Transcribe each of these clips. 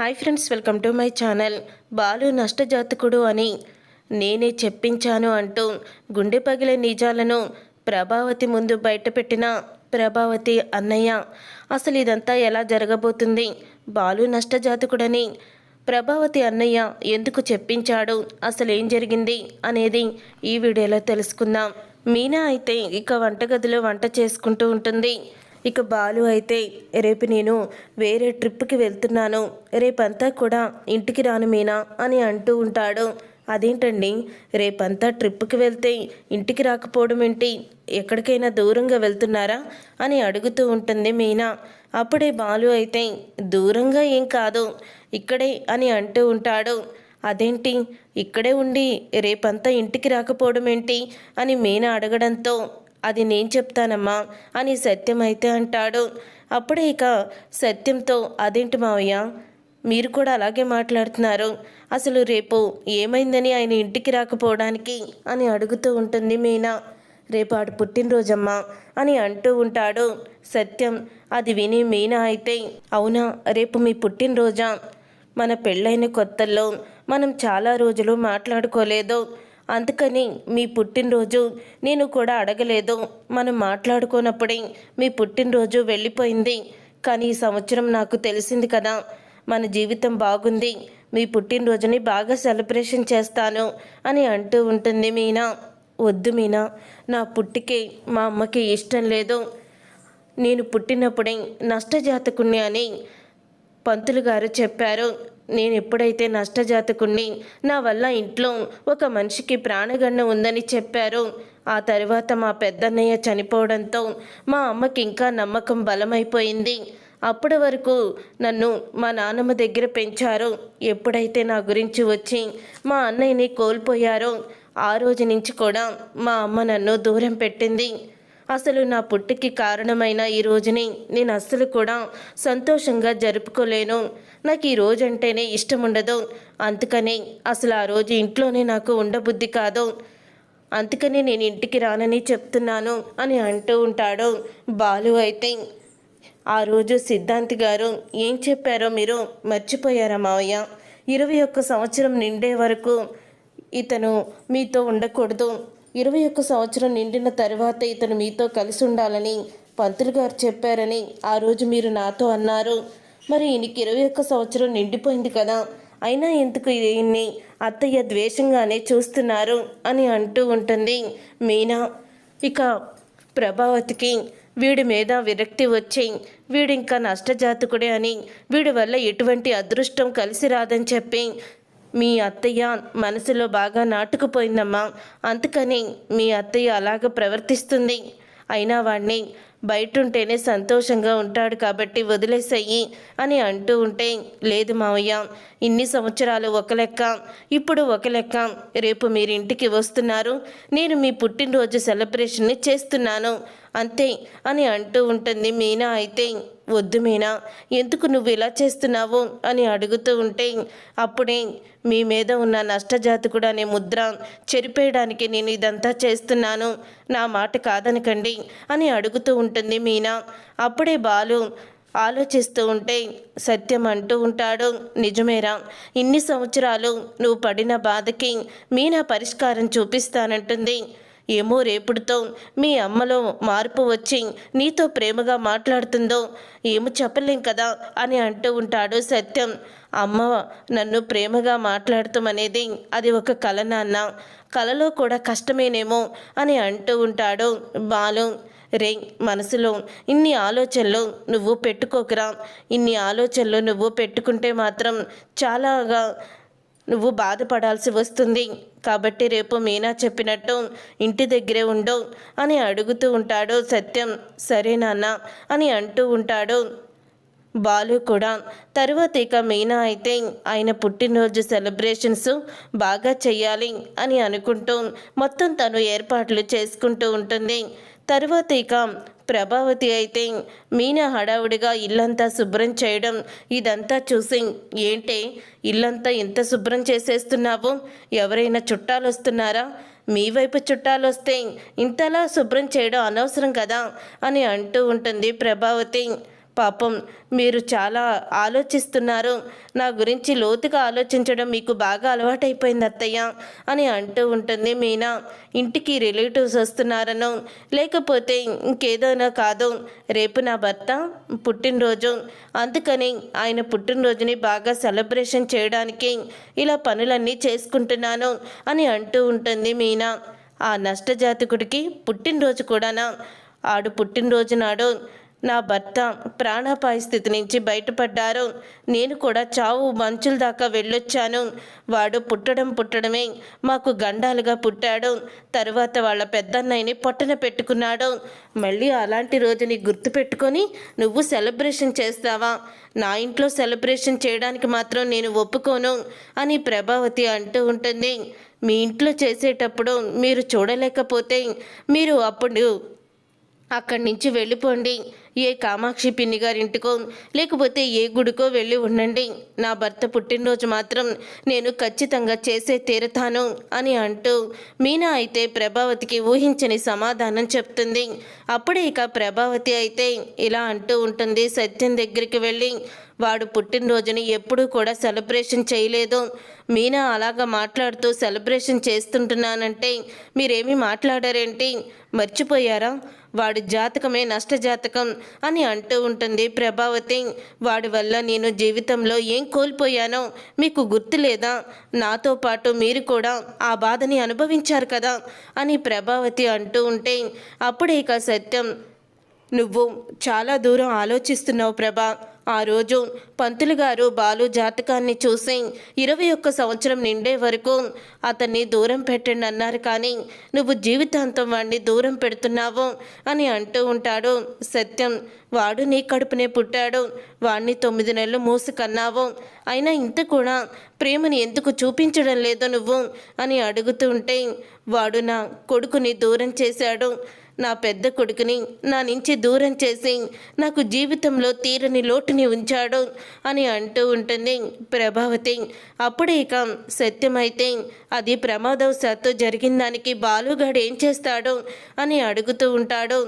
Hi friends welcome to my channel. Balu నష్టజాతకుడు అని నేనే చెప్పించాను అంటూ గుండె పగిలే నిజాలను ప్రభావతి ముందు బయటపెట్టిన ప్రభావతి అన్నయ్య. అసలు ఇదంతా ఎలా జరగబోతుంది? బాలు నష్టజాతకుడని ప్రభావతి అన్నయ్య ఎందుకు చెప్పించాడు? అసలు ఏం జరిగింది? అనేది ఈ వీడియోలో తెలుసుకుందాం. మీనా అయితే ఇక వంటగదిలో వంట చేసుకుంటూ ఉంటుంది. ఇక బాలు అయితే రేపు నేను వేరే ట్రిప్కి వెళ్తున్నాను. రేపంతా కూడా ఇంటికి రాను మీనా అని అంటూ ఉంటాడు. అదేంటండి? రేపంతా ట్రిప్కి వెళ్తే ఇంటికి రాకపోవడం ఏంటి? ఎక్కడికైనా దూరంగా వెళ్తున్నారా? అని అడుగుతూ ఉంటుంది మీనా. అప్పుడే బాలు అయితే దూరంగా ఏం కాదు. ఇక్కడే అని అంటూ ఉంటాడు. అదేంటి? ఇక్కడే ఉండి రేపంతా ఇంటికి రాకపోవడం ఏంటి? అని మీనా అడగడంతో అది నేను చెప్తానమ్మా అని సత్యం అయితే అంటాడు. అప్పుడే ఇక సత్యంతో అదేంటి మావయ్య? మీరు కూడా అలాగే మాట్లాడుతున్నారు. అసలు రేపు ఏమైందని ఆయన ఇంటికి రాకపోవడానికి? అని అడుగుతూ ఉంటుంది మీనా. రేపు ఆడు పుట్టినరోజమ్మా అని అంటూ ఉంటాడు సత్యం. అది విని మీనా అయితే అవునా రేపు మీ పుట్టినరోజా? మన పెళ్ళైన కొత్తల్లో మనం చాలా రోజులు మాట్లాడుకోలేదు. అందుకని మీ పుట్టినరోజు నేను కూడా అడగలేదు. మనం మాట్లాడుకోనప్పుడే మీ పుట్టినరోజు వెళ్ళిపోయింది. కానీ ఈ సంవత్సరం నాకు తెలిసింది కదా. మన జీవితం బాగుంది. మీ పుట్టినరోజుని బాగా సెలబ్రేషన్ చేస్తాను అని అంటూ ఉంటుంది మీనా. వద్దు మీనా. నా పుట్టికి మా అమ్మకి ఇష్టం లేదు. నేను పుట్టినప్పుడే నష్టజాతకుణ్ణి అని పంతులు గారు చెప్పారు. నేను ఎప్పుడైతే నష్టజాతకుణ్ణి నా వల్ల ఇంట్లో ఒక మనిషికి ప్రాణగండం ఉందని చెప్పారు ఆ తర్వాత మా పెద్దన్నయ్య చనిపోవడంతో మా అమ్మకి ఇంకా నమ్మకం బలమైపోయింది. అప్పటి వరకు నన్ను మా నాన్నమ్మ దగ్గర పెంచారు. ఎప్పుడైతే నా గురించి వచ్చి మా అన్నయ్యని కోల్పోయారో ఆ రోజు నుంచి కూడా మా అమ్మ నన్ను దూరం పెట్టింది. అసలు నా పుట్టికి కారణమైన ఈ రోజుని నేను అస్సలు కూడా సంతోషంగా జరుపుకోలేను. నాకు ఈ రోజు అంటేనే ఇష్టం ఉండదు అందుకని అసలు ఆ రోజు ఇంట్లోనే నాకు ఉండబుద్ధి కాదు. అందుకనే నేను ఇంటికి రానని చెప్తున్నాను అని అంటూ ఉంటాడు బాలు అయితే. ఆ రోజు సిద్ధాంతి గారు ఏం చెప్పారో మీరు మర్చిపోయారా మావయ్య? ఇరవై ఒక్క సంవత్సరం నిండే వరకు ఇతను మీతో ఉండకూడదు. ఇరవై ఒక్క సంవత్సరం నిండిన తర్వాత ఇతను మీతో కలిసి ఉండాలని పంతులు గారు చెప్పారని ఆ రోజు మీరు నాతో అన్నారు. మరి ఈయనకి ఇరవై ఒక్క సంవత్సరం నిండిపోయింది కదా. అయినా ఎందుకు ఈయన్ని అత్తయ్య ద్వేషంగానే చూస్తున్నారు అని అంటూ ఉంటుంది మీనా. ఇక ప్రభావతికి వీడి మీద విరక్తి వచ్చి వీడింకా నష్టజాతకుడే అని వీడి వల్ల ఎటువంటి అదృష్టం కలిసి రాదని చెప్పి మీ అత్తయ్య మనసులో బాగా నాటుకుపోయిందమ్మా. అందుకని మీ అత్తయ్య అలాగ ప్రవర్తిస్తుంది. అయినా వాడిని బయట ఉంటేనే సంతోషంగా ఉంటాడు కాబట్టి వదిలేసేయి అని అంటూ ఉంటే లేదు మావయ్య ఇన్ని సంవత్సరాలు ఒక లెక్క ఇప్పుడు ఒక లెక్క రేపు మీరు ఇంటికి వస్తున్నారు నేను మీ పుట్టినరోజు సెలబ్రేషన్ని చేస్తున్నాను అంతే అని అంటూ ఉంటుంది మీనా అయితే. వద్దు మీనా ఎందుకు నువ్వు ఇలా చేస్తున్నావు అని అడుగుతూ ఉంటే అప్పుడే మీ మీద ఉన్న నష్టజాతకుడు అనే ముద్ర చెరిపేయడానికి నేను ఇదంతా చేస్తున్నాను నా మాట కాదనకండి అని అడుగుతూ ఉంటుంది మీనా. అప్పుడే బాలు ఆలోచిస్తూ ఉంటే సత్యం అంటూ ఉంటాడు. నిజమేరా ఇన్ని సంవత్సరాలు నువ్వు పడిన బాధకి మీనా పరిష్కారం చూపిస్తానంటుంది. ఏమో రేపుడుతో మీ అమ్మలో మార్పు వచ్చి నీతో ప్రేమగా మాట్లాడుతుందో ఏమో చెప్పలేం కదా అని అంటూ ఉంటాడు సత్యం. అమ్మ నన్ను ప్రేమగా మాట్లాడటం అనేది అది ఒక కల నాన్న. కలలో కూడా కష్టమేనేమో అని అంటూ ఉంటాడు బాలు. రే మనసులో ఇన్ని ఆలోచనలు నువ్వు పెట్టుకోకరా. ఇన్ని ఆలోచనలు నువ్వు పెట్టుకుంటే మాత్రం చాలాగా నువ్వు బాధపడాల్సి వస్తుంది. కాబట్టి రేపు మీనా చెప్పినట్టు ఇంటి దగ్గరే ఉండు అని అడుగుతూ ఉంటాడు సత్యం. సరే నాన్న అని అంటూ ఉంటాడు బాలు కూడా. తరువాత ఇక మీనా అయితే ఆయన పుట్టినరోజు సెలబ్రేషన్స్ బాగా చెయ్యాలి అని అనుకుంటూ మొత్తం తను ఏర్పాట్లు చేసుకుంటూ ఉంటుంది. తర్వాత ఇక ప్రభావతి అయితే మీనా హడావుడిగా ఇల్లంతా శుభ్రం చేయడం ఇదంతా చూసి ఏంటే ఇల్లంతా ఇంత శుభ్రం చేసేస్తున్నావు? ఎవరైనా చుట్టాలు వస్తున్నారా మీ వైపు చుట్టాలు వస్తే ఇంతలా శుభ్రం చేయడం అనవసరం కదా? అని అంటూ ఉంటుంది ప్రభావతి. పాపం మీరు చాలా ఆలోచిస్తున్నారు. నా గురించి లోతుగా ఆలోచించడం మీకు బాగా అలవాటైపోయింది అత్తయ్య అని అంటూ ఉంటుంది మీనా. ఇంటికి రిలేటివ్స్ వస్తున్నారనో లేకపోతే ఇంకేదైనా కాదు రేపు నా భర్త పుట్టినరోజు. అందుకని ఆయన పుట్టినరోజుని బాగా సెలబ్రేషన్ చేయడానికి ఇలా పనులన్నీ చేసుకుంటున్నాను అని అంటూ ఉంటుంది మీనా. ఆ నష్టజాతకుడికి పుట్టినరోజు కూడానా? ఆడు పుట్టినరోజు నాడు నా భర్త ప్రాణాపాయ స్థితి నుంచి బయటపడ్డారు. నేను కూడా చావు మంచుల దాకా వెళ్ళొచ్చాను. వాడు పుట్టడం పుట్టడమే మాకు గండాలుగా పుట్టాడు. తరువాత వాళ్ళ పెద్దన్నయ్యని పొట్టన పెట్టుకున్నాడు. మళ్ళీ అలాంటి రోజుని గుర్తుపెట్టుకొని నువ్వు సెలబ్రేషన్ చేస్తావా? నా ఇంట్లో సెలబ్రేషన్ చేయడానికి మాత్రం నేను ఒప్పుకోను అని ప్రభావతి అంటూ ఉంటుంది. మీ ఇంట్లో చేసేటప్పుడు మీరు చూడలేకపోతే మీరు అప్పుడు అక్కడి నుంచి వెళ్ళిపోండి. ఏ కామాక్షి పిన్ని గారింటికో లేకపోతే ఏ గుడికో వెళ్ళి ఉండండి. నా భర్త పుట్టినరోజు మాత్రం నేను ఖచ్చితంగా చేసే తీరుతాను అని అంటూ మీనా అయితే ప్రభావతికి ఊహించని సమాధానం చెప్తుంది. అప్పుడే ఇక ప్రభావతి అయితే ఇలా అంటూ ఉంటుంది. సత్యం దగ్గరికి వెళ్ళి వాడు పుట్టినరోజుని ఎప్పుడూ కూడా సెలబ్రేషన్ చేయలేదు. మీనా అలాగా మాట్లాడుతూ సెలబ్రేషన్ చేస్తుంటున్నానంటే మీరేమీ మాట్లాడారేంటి? మర్చిపోయారా? వాడి జాతకమే నష్టజాతకం అని అంటూ ఉంటుంది ప్రభావతి. వాడి వల్ల నేను జీవితంలో ఏం కోల్పోయానో మీకు గుర్తు లేదా? నాతో పాటు మీరు కూడా ఆ బాధని అనుభవించారు కదా? అని ప్రభావతి అంటూ ఉంటే అప్పుడే ఇక సత్యం నువ్వు చాలా దూరం ఆలోచిస్తున్నావు ప్రభా. ఆ రోజు పంతులు గారు బాలు జాతకాన్ని చూసి ఇరవై ఒక్క సంవత్సరం నిండే వరకు అతన్ని దూరం పెట్టండి అన్నారు. కానీ నువ్వు జీవితాంతం వాడిని దూరం పెడుతున్నావు అని అంటూ ఉంటాడు. సత్యం వాడు నీ కడుపునే పుట్టాడు. వాడిని తొమ్మిది నెలలు మూసి కన్నావు అయినా ఇంత కూడా ప్రేమని ఎందుకు చూపించడం లేదు నువ్వు అని అడుగుతుంటే వాడు నా కొడుకుని దూరం చేశాడు. నా పెద్ద కొడుకుని నా నుంచి దూరం చేసి నాకు జీవితంలో తీరని లోటుని ఉంచాడు అని అంటూ ఉంటుంది ప్రభావతి. అప్పుడే ఇక సత్యమైతే అది ప్రమాదవశాత్తు జరిగిన దానికి బాలుగాడు ఏం చేస్తాడు అని అడుగుతూ ఉంటాడు.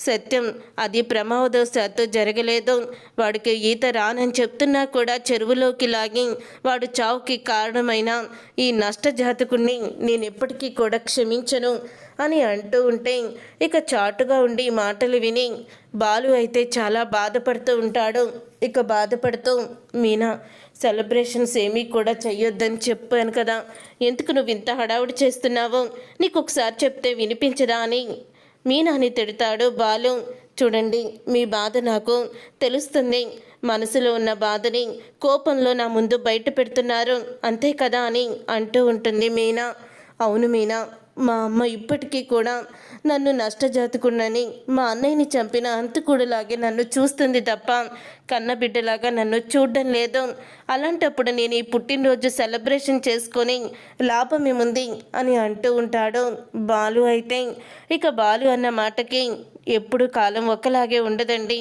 సత్యం. అది ప్రమాదవశాత్తు జరగలేదు. వాడికి ఈత రానని చెప్తున్నా కూడా చెరువులోకి లాగి వాడు చావుకి కారణమైన ఈ నష్టజాతకుణ్ణి నేను ఎప్పటికీ కూడా క్షమించను అని అంటూ ఉంటే ఇక చాటుగా ఉండి మాటలు విని బాలు అయితే చాలా బాధపడుతూ ఉంటాడు. ఇక బాధపడుతూ మీనా సెలబ్రేషన్స్ ఏమీ కూడా చెయ్యొద్దని చెప్పాను కదా. ఎందుకు నువ్వు ఇంత హడావుడి చేస్తున్నావు? నీకు ఒకసారి చెప్తే వినిపించదా? అని మీనాని తిడతాడు బాలు చూడండి మీ బాధ నాకు తెలుస్తుంది. మనసులో ఉన్న బాధని కోపంలో నా ముందు బయట పెడుతున్నారు. అంతే కదా అని అంటూ ఉంటుంది మీనా. అవును మీనా. మా అమ్మ ఇప్పటికీ కూడా నన్ను నష్టజాతుకున్నని మా అన్నయ్యని చంపిన అంతకుడులాగే నన్ను చూస్తుంది తప్ప కన్న బిడ్డలాగా నన్ను చూడడం లేదు. అలాంటప్పుడు నేను ఈ పుట్టినరోజు సెలబ్రేషన్ చేసుకొని లాభం ఏముంది అని అంటూ ఉంటాడు బాలు అయితే. ఇక బాలు అన్న మాటకి ఎప్పుడు కాలం ఒకలాగే ఉండదండి.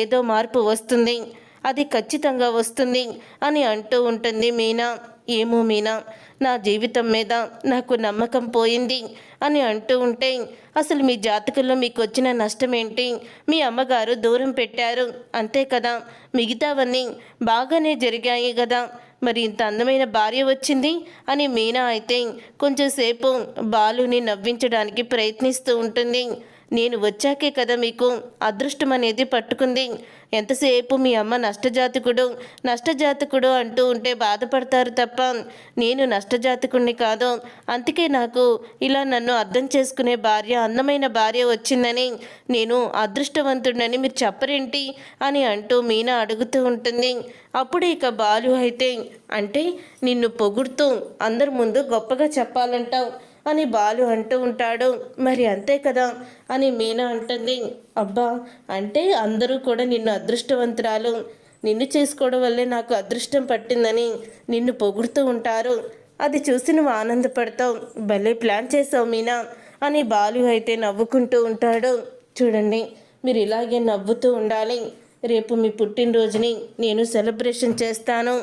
ఏదో మార్పు వస్తుంది. అది ఖచ్చితంగా వస్తుంది అని అంటూ ఉంటుంది మీనా. ఏమో మీనా? నా జీవితం మీద నాకు నమ్మకం పోయింది అని అంటూ ఉంటే అసలు మీ జాతకంలో మీకు వచ్చిన నష్టం ఏంటి మీ అమ్మగారు దూరం పెట్టారు. అంతే కదా? మిగతావన్నీ బాగానే జరిగాయి కదా? మరి ఇంత అందమైన భార్య వచ్చింది అని మీనా అయితే కొంచెంసేపు బాలుని నవ్వించడానికి ప్రయత్నిస్తూ ఉంటుంది. నేను వచ్చాకే కదా మీకు అదృష్టం అనేది పట్టుకుంది. ఎంతసేపు మీ అమ్మ నష్టజాతకుడు నష్టజాతకుడు అంటూ ఉంటే బాధపడతారు తప్ప నేను నష్టజాతకుడిని కాదు. అందుకే నాకు ఇలా నన్ను అర్థం చేసుకునే భార్య అందమైన భార్య వచ్చిందని నేను అదృష్టవంతుడని మీరు చెప్పరేంటి అని అంటూ మీనా అడుగుతూ ఉంటుంది. అప్పుడు ఇక బాలు అయితే అంటే నిన్ను పొగుడుతూ అందరి ముందు గొప్పగా చెప్పాలంటావు. అని బాలు అంటూ ఉంటాడు. మరి అంతే కదా? అని మీనా అంటుంది. అబ్బా అంటే అందరూ కూడా నిన్ను అదృష్టవంతురాలు. నిన్ను చేసుకోవడం వల్లే నాకు అదృష్టం పట్టిందని నిన్ను పొగుడుతూ ఉంటారు. అది చూసి నువ్వు ఆనందపడతావు. భలే ప్లాన్ చేసావు మీనా అని బాలు అయితే నవ్వుకుంటూ ఉంటాడు. చూడండి మీరు ఇలాగే నవ్వుతూ ఉండాలి. రేపు మీ పుట్టినరోజుని నేను సెలబ్రేషన్ చేస్తాను.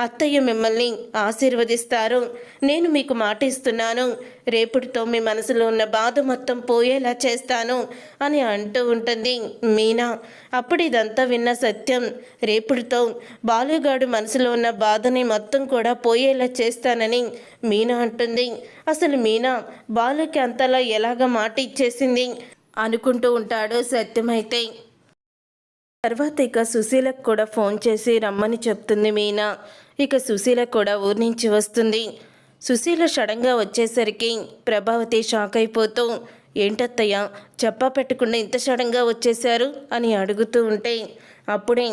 అత్తయ్య మిమ్మల్ని ఆశీర్వదిస్తారు. నేను మీకు మాట ఇస్తున్నాను రేపుటితో మీ మనసులో ఉన్న బాధ మొత్తం పోయేలా చేస్తాను అని అంటూ ఉంటుంది మీనా. అప్పుడు ఇదంతా విన్న సత్యం. రేపుటితో బాలుగాడు మనసులో ఉన్న బాధని మొత్తం కూడా పోయేలా చేస్తానని మీనా అంటుంది. అసలు మీనా బాలుకి అంతలా ఎలాగ మాట ఇచ్చేసింది అనుకుంటూ ఉంటాడు సత్యమైతే. తర్వాత ఇక సుశీలకు కూడా ఫోన్ చేసి రమ్మని చెప్తుంది మీనా. ఇక సుశీల కూడా ఊరి నుంచి వస్తుంది. సుశీల సడన్గా వచ్చేసరికి ప్రభావతి షాక్ అయిపోతూ ఏంటత్తయ్య చెప్పా పెట్టకుండా ఇంత సడన్గా వచ్చేశారు? అని అడుగుతూ ఉంటే అప్పుడే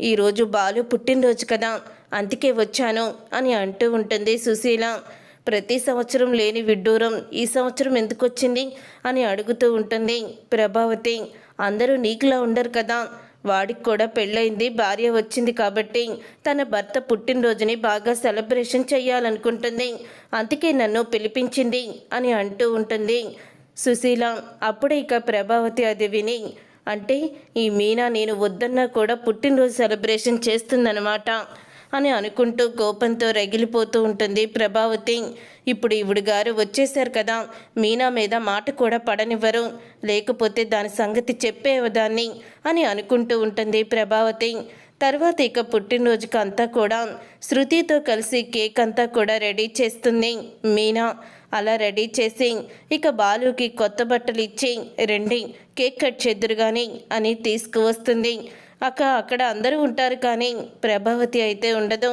ఈరోజు బాలు పుట్టినరోజు కదా అందుకే వచ్చాను అని అంటూ ఉంటుంది సుశీల. ప్రతి సంవత్సరం లేని విడ్డూరం ఈ సంవత్సరం ఎందుకు వచ్చింది అని అడుగుతూ ఉంటుంది ప్రభావతి. అందరూ నీకులా ఉండరు కదా వాడికి కూడా పెళ్ళయింది భార్య వచ్చింది కాబట్టి తన భర్త పుట్టినరోజుని బాగా సెలబ్రేషన్ చేయాలనుకుంటుంది అందుకే నన్ను పిలిపించింది అని అంటూ ఉంటుంది. సుశీల అప్పుడే ఇక ప్రభావతి అది విని అంటే ఈ మీనా నేను వద్దన్నా కూడా పుట్టినరోజు సెలబ్రేషన్ చేస్తుందన్నమాట. అని అనుకుంటూ కోపంతో రగిలిపోతూ ఉంటుంది ప్రభావతి. ఇప్పుడు ఇవిడు గారు వచ్చేశారు కదా. మీనా మీద మాట కూడా పడనివ్వరు. లేకపోతే దాని సంగతి చెప్పేవదాన్ని అని అనుకుంటూ ఉంటుంది ప్రభావతి. తర్వాత ఇక పుట్టినరోజుకి అంతా కూడా శృతితో కలిసి కేక్ అంతా కూడా రెడీ చేస్తుంది మీనా. అలా రెడీ చేసి ఇక బాలుకి కొత్త బట్టలు ఇచ్చి రెండి కేక్ కట్ చేద్దురు కానీ అని తీసుకువస్తుంది. అక్క అక్కడ అందరూ ఉంటారు కానీ ప్రభావతి అయితే ఉండదు.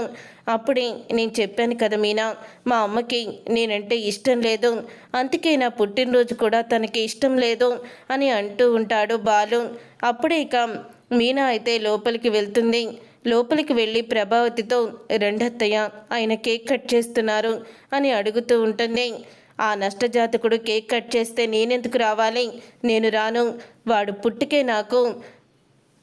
అప్పుడే నేను చెప్పాను కదా మీనా మా అమ్మకి నేనంటే ఇష్టం లేదు. అందుకే నా పుట్టినరోజు కూడా తనకి ఇష్టం లేదు అని అంటూ ఉంటాడు బాలు. అప్పుడే ఇక మీనా అయితే లోపలికి వెళ్తుంది. లోపలికి వెళ్ళి ప్రభావతితో రెండత్తయ్య ఆయన కేక్ కట్ చేస్తున్నారు అని అడుగుతూ ఉంటుంది. ఆ నష్టజాతకుడు కేక్ కట్ చేస్తే నేనెందుకు రావాలి? నేను రాను. వాడు పుట్టుకే నాకు.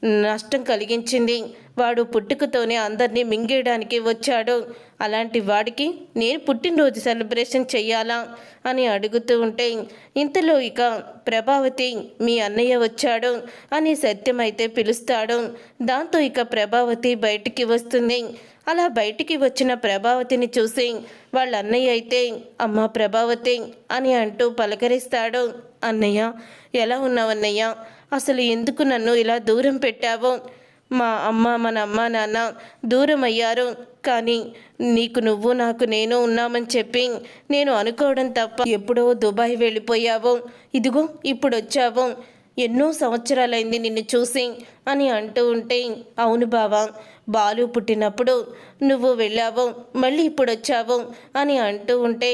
నష్టం కలిగించింది. వాడు పుట్టుకతోనే అందరినీ మింగేయడానికి వచ్చాడు. అలాంటి వాడికి నేను పుట్టినరోజు సెలబ్రేషన్ చెయ్యాలా అని అడుగుతూ ఉంటే ఇంతలో ఇక ప్రభావతి మీ అన్నయ్య వచ్చాడు అని సత్యమైతే పిలుస్తాడు. దాంతో ఇక ప్రభావతి బయటికి వస్తుంది. అలా బయటికి వచ్చిన ప్రభావతిని చూసి వాళ్ళ అన్నయ్య అయితే అమ్మ ప్రభావతి అని అంటూ పలకరిస్తాడు. అన్నయ్య ఎలా ఉన్నావన్నయ్య? అసలు ఎందుకు నన్ను ఇలా దూరం పెట్టావో? మా అమ్మ మన అమ్మ నాన్న దూరం అయ్యారు. కానీ నీకు నువ్వు నాకు నేను ఉన్నామని చెప్పి నేను అనుకోవడం తప్ప ఎప్పుడో దుబాయ్ వెళ్ళిపోయావు. ఇదిగో ఇప్పుడు వచ్చావు ఎన్నో సంవత్సరాలైంది నిన్ను చూసి అని అంటూ ఉంటే అవును బావా బాలు పుట్టినప్పుడు నువ్వు వెళ్ళావు మళ్ళీ ఇప్పుడు వచ్చావు అని అంటూ ఉంటే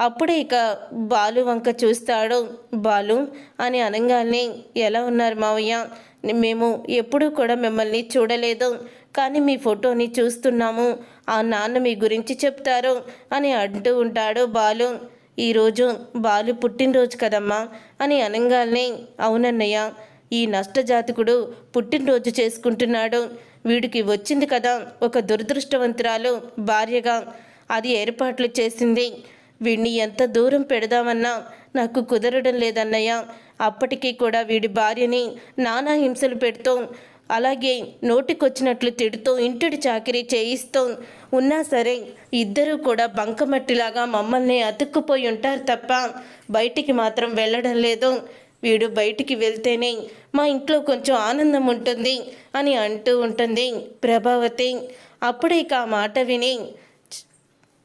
అప్పుడే ఇక బాలు వంక చూస్తాడు. బాలు అని అనగానే ఎలా ఉన్నారు మావయ్య? మేము ఎప్పుడూ కూడా మిమ్మల్ని చూడలేదు కానీ మీ ఫోటోని చూస్తున్నాము. ఆ నాన్న మీ గురించి చెప్తారు అని అంటూ ఉంటాడు బాలు. ఈరోజు బాలు పుట్టినరోజు కదమ్మా అని అనగానే అవునన్నయ్య ఈ నష్టజాతకుడు పుట్టినరోజు చేసుకుంటున్నాడు. వీడికి వచ్చింది కదా ఒక దురదృష్టవంతురాలు భార్యగా. అది ఏర్పాట్లు చేసింది. వీడిని ఎంత దూరం పెడదామన్నా నాకు కుదరడం లేదన్నయ్య. అప్పటికీ కూడా వీడి భార్యని నానా హింసలు పెడుతూ అలాగే నోటికొచ్చినట్లు తిడుతూ ఇంటిడి చాకరీ చేయిస్తూ ఉన్నా సరే ఇద్దరూ కూడా బంకమట్టిలాగా మమ్మల్ని అతుక్కుపోయి ఉంటారు తప్ప బయటికి మాత్రం వెళ్ళడం లేదు. వీడు బయటికి వెళ్తేనే మా ఇంట్లో కొంచెం ఆనందం ఉంటుంది అని అంటూ ఉంటుంది ప్రభావతి. అప్పుడే ఇక ఆ మాట విని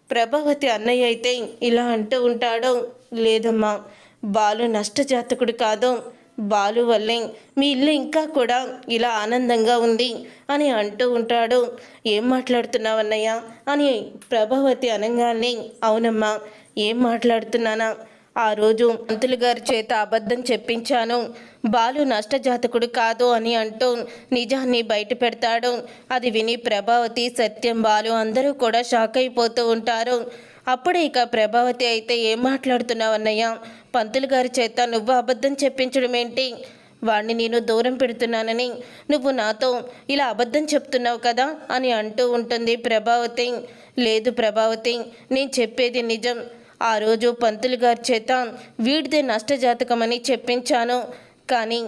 ప్రభావతి అన్నయ్య అయితే ఇలా అంటూ ఉంటాడు. లేదమ్మా బాలు నష్టజాతకుడు కాదు. బాలు వల్లే మీ ఇల్లు ఇంకా కూడా ఇలా ఆనందంగా ఉంది అని అంటూ ఉంటాడు. ఏం మాట్లాడుతున్నావు అన్నయ్య? అని ప్రభావతి అనగానే అవునమ్మా ఏం మాట్లాడుతున్నానా? ఆ రోజు మంతులు గారి చేత అబద్ధం చెప్పించాను. బాలు నష్టజాతకుడు కాదు అని అంటూ నిజాన్ని బయట పెడతాడు. అది విని ప్రభావతి సత్యం బాలు అందరూ కూడా షాక్ అయిపోతూ ఉంటారు. అప్పుడే ఇక ప్రభావతి అయితే ఏం మాట్లాడుతున్నావు అన్నయ్య? పంతులు గారి చేత నువ్వు అబద్ధం చెప్పించడం ఏంటి? వాణ్ణి నేను దూరం పెడుతున్నానని. నువ్వు నాతో ఇలా అబద్ధం చెప్తున్నావు కదా? అని అంటూ ఉంటుంది ప్రభావతి. లేదు ప్రభావతి నేను చెప్పేది నిజం. ఆ రోజు పంతులు గారి చేత వీడిదే నష్టజాతకమని చెప్పించాను. కానీ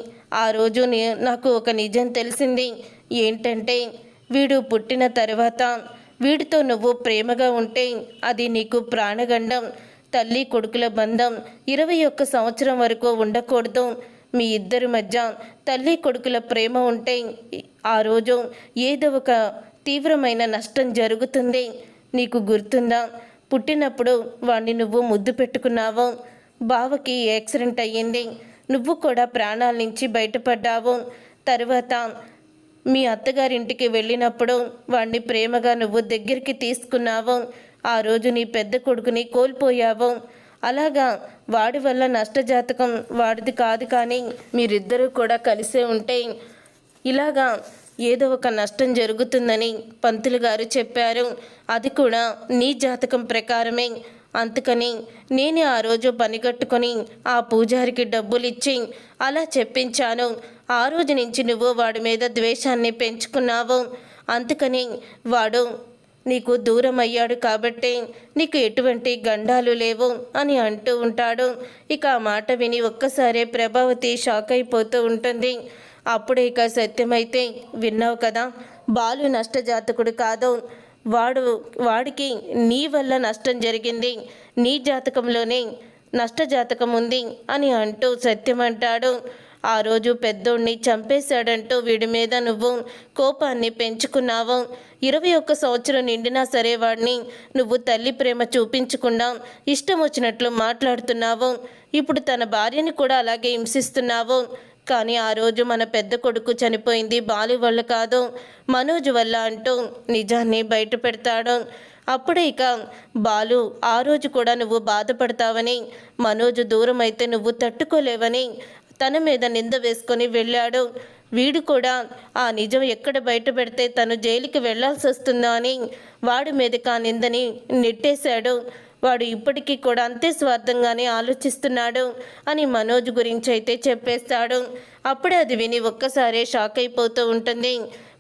ఆ రోజు నాకు ఒక నిజం తెలిసింది. ఏంటంటే వీడు పుట్టిన తర్వాత వీడితో నువ్వు ప్రేమగా ఉంటే అది నీకు ప్రాణగండం తల్లి కొడుకుల బంధం ఇరవై ఒక్క సంవత్సరం వరకు ఉండకూడదు. మీ ఇద్దరి మధ్య తల్లి కొడుకుల ప్రేమ ఉంటే ఆ రోజు ఏదో ఒక తీవ్రమైన నష్టం జరుగుతుంది. నీకు గుర్తుందా? పుట్టినప్పుడు వాణ్ణి నువ్వు ముద్దు పెట్టుకున్నావు. బావకి యాక్సిడెంట్ అయ్యింది. నువ్వు కూడా ప్రాణాల నుంచి బయటపడ్డావు. తర్వాత మీ అత్తగారింటికి వెళ్ళినప్పుడు వాణ్ణి ప్రేమగా నువ్వు దగ్గరికి తీసుకున్నావు. ఆ రోజు నీ పెద్ద కొడుకుని కోల్పోయావు. అలాగా వాడి వల్ల నష్టజాతకం వాడిది కాదు కానీ మీరిద్దరూ కూడా కలిసే ఉంటే ఇలాగా ఏదో ఒక నష్టం జరుగుతుందని పంతులు గారు చెప్పారు. అది కూడా నీ జాతకం ప్రకారమే. అందుకని నేనే ఆ రోజు పనిగట్టుకొని ఆ పూజారికి డబ్బులు ఇచ్చి అలా చెప్పించాను. ఆ రోజు నుంచి నువ్వు వాడి మీద ద్వేషాన్ని పెంచుకున్నావు. అందుకని వాడు నీకు దూరం అయ్యాడు కాబట్టి నీకు ఎటువంటి గండాలు లేవు అని అంటూ ఉంటాడు. ఇక ఆ మాట విని ఒక్కసారే ప్రభావతి షాక్ అయిపోతూ ఉంటుంది. అప్పుడే ఇక సత్యమైతే విన్నావు కదా బాలు నష్టజాతకుడు కాదు. వాడు వాడికి నీ వల్ల నష్టం జరిగింది నీ జాతకంలోనే నష్టజాతకం ఉంది అని అంటూ సత్యం అంటాడు. ఆ రోజు పెద్దోడిని చంపేశాడంటూ వీడి మీద నువ్వు కోపాన్ని పెంచుకున్నావు. ఇరవై ఒక్క సంవత్సరం నిండినా సరే వాడిని నువ్వు తల్లి ప్రేమ చూపించకుండా ఇష్టం వచ్చినట్లు మాట్లాడుతున్నావు. ఇప్పుడు తన భార్యని కూడా అలాగే హింసిస్తున్నావు. కానీ ఆ రోజు మన పెద్ద కొడుకు చనిపోయింది. బాలు వల్ల కాదు మనోజ్ వల్ల అంటూ నిజాన్ని బయట పెడతాడు. అప్పుడే ఇక బాలు ఆ రోజు కూడా నువ్వు బాధపడతావని మనోజు దూరం అయితే నువ్వు తట్టుకోలేవని తన మీద నింద వేసుకొని వెళ్ళాడు. వీడు కూడా ఆ నిజం ఎక్కడ బయట పెడితే తను జైలుకి వెళ్ళాల్సి వస్తుందో అని వాడి మీదకి ఆ నిందని నెట్టేశాడు. వాడు ఇప్పటికీ కూడా అంతే స్వార్థంగానే ఆలోచిస్తున్నాడు అని మనోజ్ గురించి అయితే చెప్పేస్తాడు. అప్పుడే అది విని ఒక్కసారే షాక్ అయిపోతూ ఉంటుంది.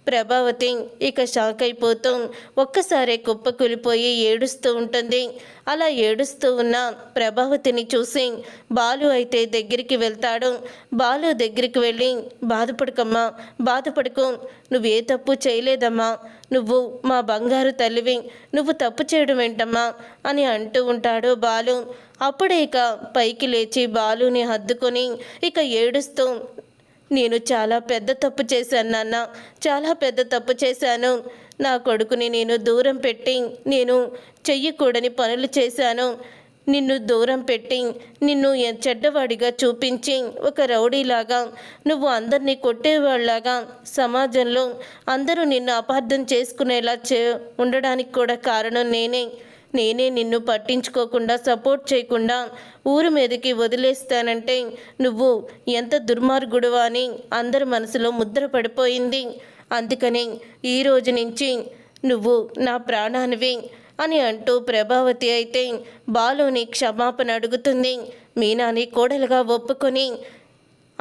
ప్రభావతి ఇక షాక్ అయిపోతూ. ఒక్కసారే కుప్ప కూలిపోయి ఏడుస్తూ ఉంటుంది. అలా ఏడుస్తూ ఉన్న ప్రభావతిని చూసి బాలు అయితే దగ్గరికి వెళ్తాడు. బాలు దగ్గరికి వెళ్ళి బాధపడకమ్మా బాధపడకు. నువ్వు ఏ తప్పు చేయలేదమ్మా. నువ్వు మా బంగారు తల్లివి. నువ్వు తప్పు చేయడం ఏంటమ్మా? అని అంటూ ఉంటాడు బాలు. అప్పుడే ఇక పైకి లేచి బాలుని హద్దుకొని ఇక ఏడుస్తూ నేను చాలా పెద్ద తప్పు చేశాను నాన్న. చాలా పెద్ద తప్పు చేశాను. నా కొడుకుని నేను దూరం పెట్టి నేను చెయ్యకూడని పనులు చేశాను. నిన్ను దూరం పెట్టి నిన్ను చెడ్డవాడిగా చూపించి ఒక రౌడీలాగా నువ్వు అందరినీ కొట్టేవాళ్ళలాగా సమాజంలో అందరూ నిన్ను అపార్థం చేసుకునేలా చే ఉండడానికి కూడా కారణం నేనే. నేనే నిన్ను పట్టించుకోకుండా సపోర్ట్ చేయకుండా ఊరు మీదకి వదిలేస్తానంటే నువ్వు ఎంత దుర్మార్గుడువా అని అందరి మనసులో ముద్ర పడిపోయింది. అందుకని ఈ రోజు నుంచి నువ్వు నా ప్రాణానివి అని అంటూ ప్రభావతి అయితే బాలుని క్షమాపణ అడుగుతుంది. మీనాని కోడలుగా ఒప్పుకొని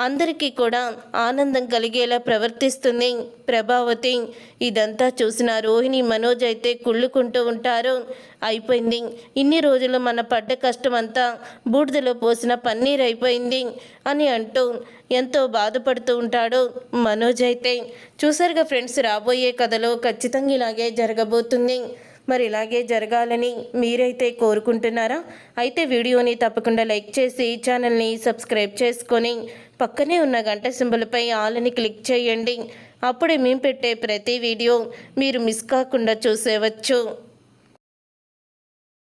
అందరికీ కూడా ఆనందం కలిగేలా ప్రవర్తిస్తుంది ప్రభావతి. ఇదంతా చూసిన రోహిణి మనోజ్ అయితే కుళ్ళుకుంటూ ఉంటారు. అయిపోయింది. ఇన్ని రోజులు మన పడ్డ కష్టం అంతా బూడిదలో పోసిన పన్నీర్ అయిపోయింది అని అంటూ ఎంతో బాధపడుతూ ఉంటాడు మనోజ్ అయితే. చూసారుగా ఫ్రెండ్స్ రాబోయే కథలో ఖచ్చితంగా ఇలాగే జరగబోతుంది. మరి ఇలాగే జరగాలని మీరైతే కోరుకుంటున్నారా? అయితే వీడియోని తప్పకుండా లైక్ చేసి ఛానల్ని సబ్స్క్రైబ్ చేసుకొని పక్కనే ఉన్న గంట సింబల్పై ఆల్ని క్లిక్ చేయండి. అప్పుడే మేము పెట్టే ప్రతి వీడియో మీరు మిస్ కాకుండా చూసేవచ్చు.